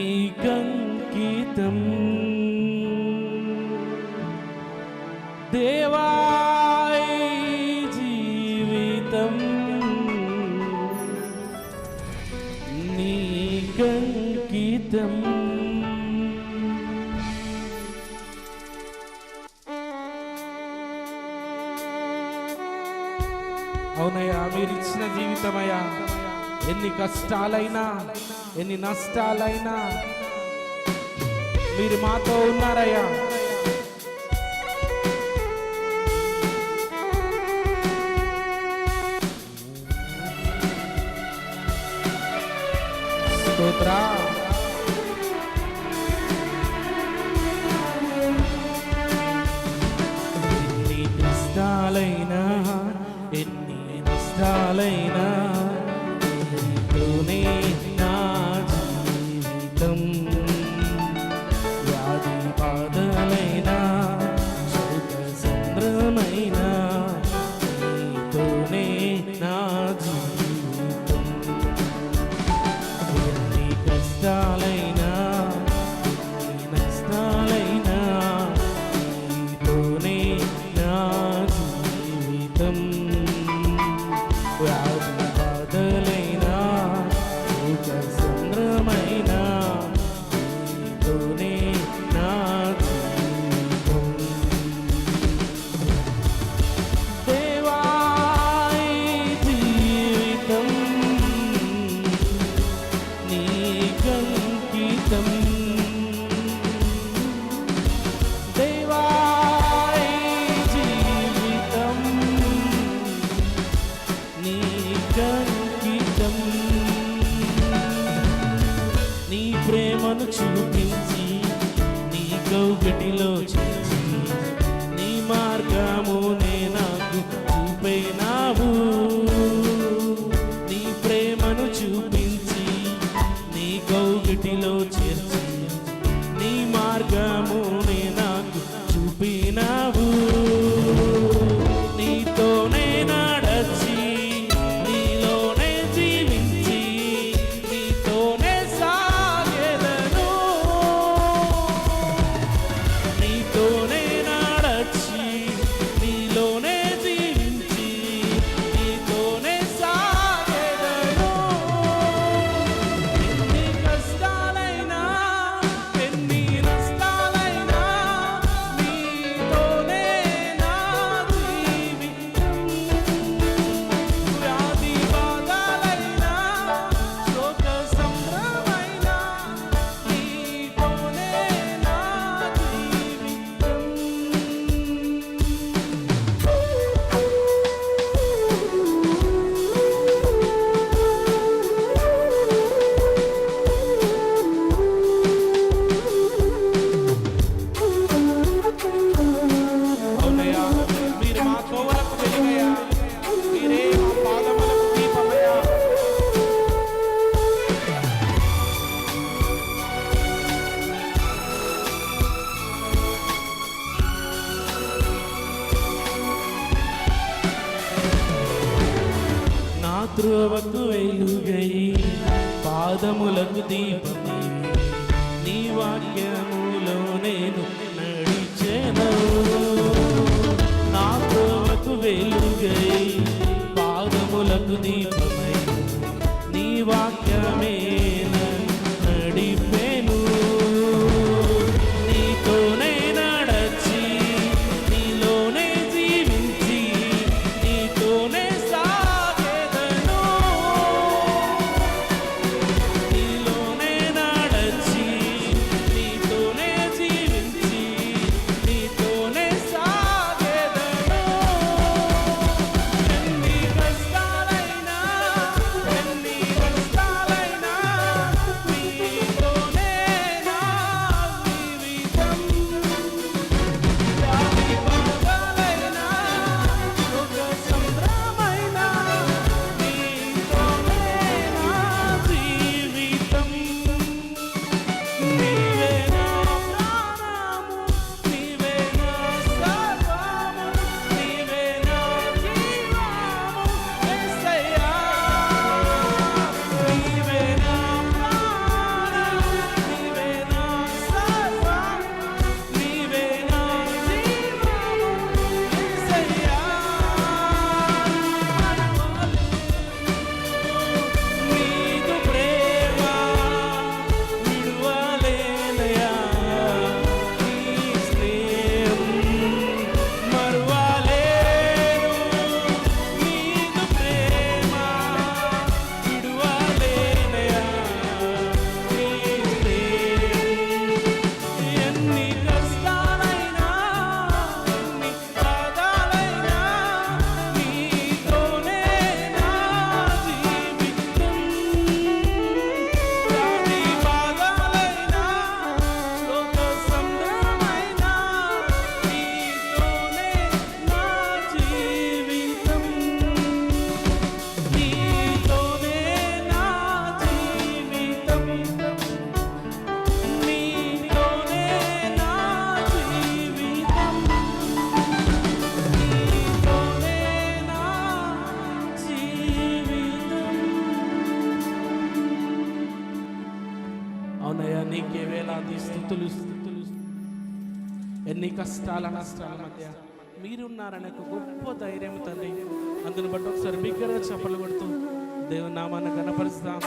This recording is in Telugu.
నీకంకితం దేవాయ జీవితం నీకంకితం అవునయ్యా మీరిచ్చిన జీవితమయ్యా ఎన్ని కష్టాలైనా ఎన్ని నష్టాలైనా మీరు మాతో ఉన్నారయ్యా. ఎన్ని నష్టాలైనా ఎన్ని నష్టాలైనా వ్యాధి బాధలైనా సుఖ సంద్రమైనా నీతోనే నా జీవితం. ఎన్ని కష్టాలైనా ఎన్ని నష్టాలైనా నీతోనే నా జీవితం. వ్యాధి తెలిసి నీ శత్రువకు వెలుగై పాదములకు దీపమై నీ వాక్యములో నేను స్థుతులు స్థుతులు ఎన్ని కష్టాల నష్టాల మధ్య మీరున్నారనే ఒక గొప్ప ధైర్యం తండ్రి. అందుని బట్టి ఒకసారి బిగ్గరగా చెప్పలు కొడుతూ దేవునామాన్ని కనపరుస్తాం